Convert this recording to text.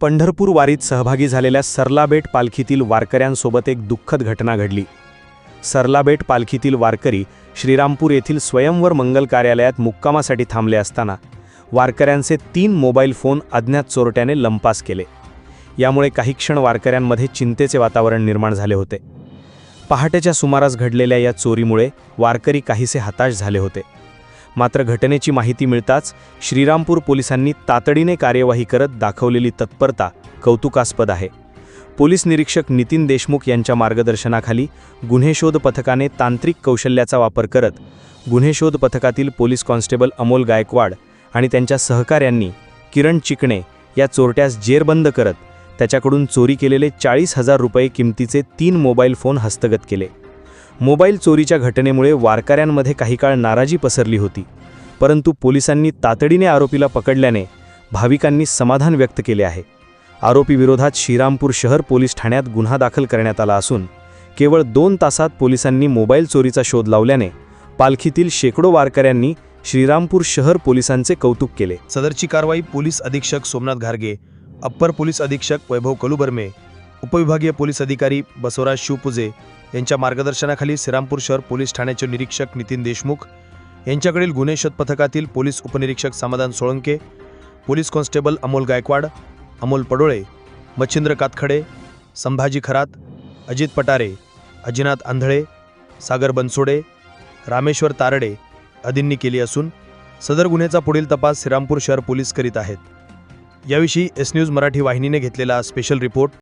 पंढरपूर वारीत सहभागी झालेल्या सरलाबेट पालखीतील वारकऱ्यांसोबत एक दुःखद घटना घडली. सरलाबेट पालखीतील वारकरी श्रीरामपूर येथील स्वयंवर मंगल कार्यालयात मुक्कामासाठी थांबले असताना वारकऱ्यांचे तीन मोबाईल फोन अज्ञात चोरट्याने लंपास केले. यामुळे काही क्षण वारकऱ्यांमध्ये चिंतेचे वातावरण निर्माण झाले होते. पहाटेच्या सुमारास घडलेल्या या चोरीमुळे वारकरी काहीसे हताश झाले होते. मात्र घटनेची माहिती मिळताच श्रीरामपूर पोलिसांनी तातडीने कार्यवाही करत दाखवलेली तत्परता कौतुकास्पद आहे. पोलीस निरीक्षक नितीन देशमुख यांच्या मार्गदर्शनाखाली गुन्हे शोध पथकाने तांत्रिक कौशल्याचा वापर करत गुन्हे शोध पथकातील पोलीस कॉन्स्टेबल अमोल गायकवाड आणि त्यांच्या सहकाऱ्यांनी किरण चिकणे या चोरट्यास जेरबंद करत त्याच्याकडून चोरी केलेले चाळीस हजार रुपये किमतीचे तीन मोबाईल फोन हस्तगत केले. मोबाईल चोरीच्या घटनेमुळे वारकऱ्यांमध्ये काही काळ नाराजी पसरली होती. परंतु पोलिसांनी तातडीने आरोपीला पकडल्याने भाविकांनी समाधान व्यक्त केले आहे. आरोपीविरोधात श्रीरामपूर शहर पोलीस ठाण्यात गुन्हा दाखल करण्यात आला असून केवळ दोन तासात पोलिसांनी मोबाईल चोरीचा शोध लावल्याने पालखीतील शेकडो वारकऱ्यांनी श्रीरामपूर शहर पोलिसांचे कौतुक केले. सदरची कारवाई पोलीस अधीक्षक सोमनाथ घारगे अप्पर पोलीस अधीक्षक वैभव कलुबर्मे उपविभागीय पोलीस अधिकारी बसवराज शिवपुजे यांच्या मार्गदर्शनाखाली श्रीरामपूर शहर पोलीस ठाण्याचे निरीक्षक नितीन देशमुख यांच्याकडील गुन्हे शोध पथकातील पोलीस उपनिरीक्षक समाधान सोळंके पोलीस कॉन्स्टेबल अमोल गायकवाड अमोल पडोळे मच्छिंद्र कातखडे संभाजी खरात अजित पटारे अजिनाथ आंधळे सागर बनसोडे रामेश्वर तारडे आदींनी केली असून सदर गुन्ह्याचा पुढील तपास श्रीरामपूर शहर पोलीस करीत आहेत. याविषयी एस न्यूज मराठी वाहिनीने घेतलेला स्पेशल रिपोर्ट.